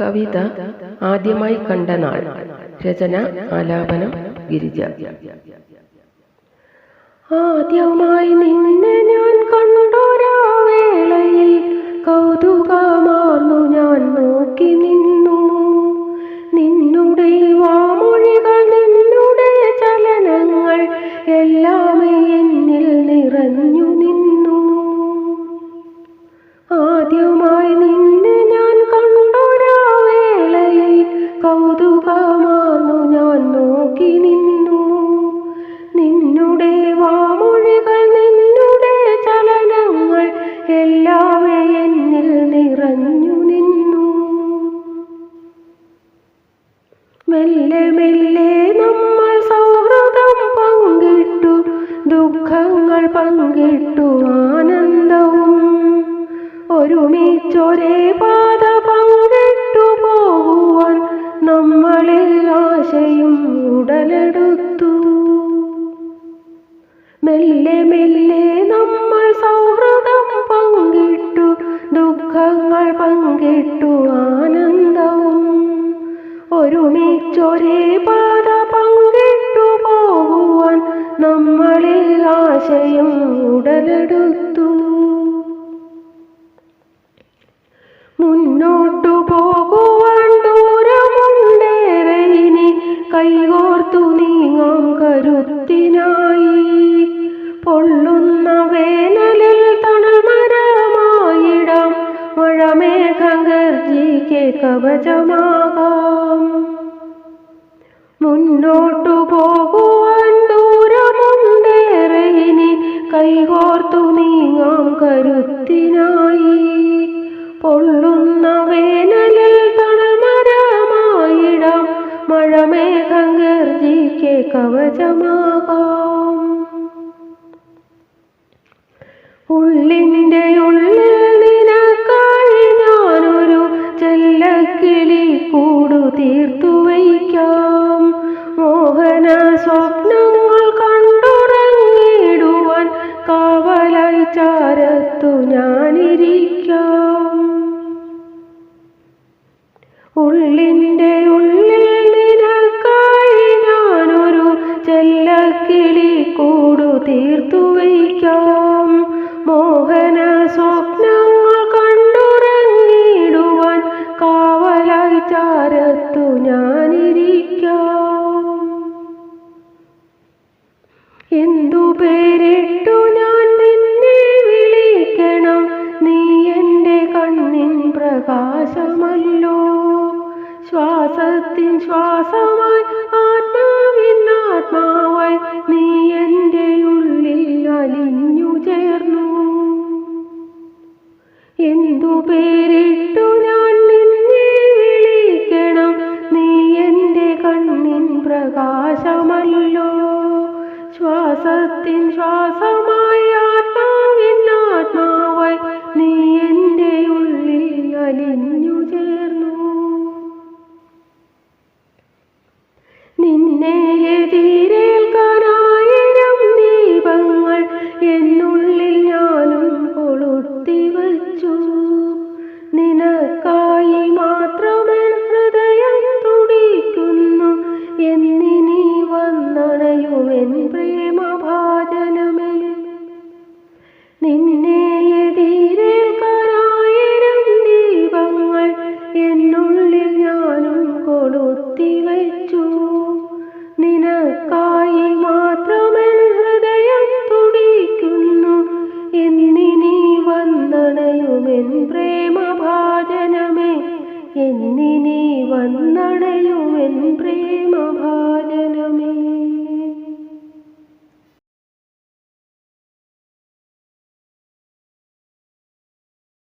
കവിത ആദ്യമായി കണ്ട നാൾ. രചന ആലാപനം ഗിരിജ. ആദ്യമായി നിന്നെ നോക്കി നിന്നു. നിന്നുടെ വാമൊഴികൾ നിന്നുടെ ചലനങ്ങൾ എല്ലാം എന്നിൽ നിറഞ്ഞു നിന്നു. മെല്ലെ മെല്ലെ നമ്മൾ സൗഹൃദം പങ്കിട്ടു ദുഃഖങ്ങൾ പങ്കിട്ടു ആനന്ദവും. ഒരുമിച്ചൊരേ പാത നമ്മളിൽ ആശയും ഉടലെടുത്തു. മെല്ലെ മെല്ലെ നമ്മൾ സൗഹൃദം പങ്കിട്ടു ദുഃഖങ്ങൾ പങ്കിട്ടു ആനന്ദവും ഒരുമിച്ചൊരേ പാത പങ്കിട്ടു പോകുവാൻ നമ്മളിൽ ആശയം ഉടലെടുത്തു. മുന്നോട്ടു മഴമേഘം ഗർജിക്ക് കവചമാകാം. മുന്നോട്ടു പോകുവാൻ ദൂരമുണ്ടേറെ ഇനി കൈകോർത്തു നീങ്ങാം കരുത്തിനായി. പൊള്ളുന്ന വേനലിൽ തണൽമരമായിടാം മഴമേഘം ഗർജിക്ക് കവചമാകാം. ഉള്ളിന്റെ ഉള്ളിൽ തീർത്തു വയ്ക്കാം. മോഹന സ്വപ്നങ്ങൾ കണ്ടുറങ്ങിടുവാൻ കാവലായി ചാരത്തു ഞാനിരിക്കാം. ഉള്ളിന്റെ ഉള്ളിൽ നിനക്കായി ഞാനൊരു ചെല്ലക്കിളി കൂടു തീർത്തു വയ്ക്കാം. മോഹന സ്വപ്നങ്ങൾ ശ്വാസത്തിൻ ശ്വാസമായി ആത്മാവിൻ ആത്മാവായി നീ എന്റെ ഉള്ളിൽ അലിഞ്ഞു ചേർന്നു. എന്തു പേരിട്ടു ഞാൻ നിന്നെ വിളിക്കണം? നീ എന്റെ കണ്ണിൻ പ്രകാശമല്ലോ. ശ്വാസത്തിൻ ശ്വാസമായി ആത്മാവിൻ ആത്മാവായി നീ എന്റെ ഉള്ളിൽ അലിഞ്ഞു ചേർന്നു. നിന്നെ എതിരേൽക്കാറായിരം ദീപങ്ങൾ എന്നിനി വന്നണയുമെൻ പ്രേമഭാജനമേ. വന്നണയുമെൻ പ്രേമഭാ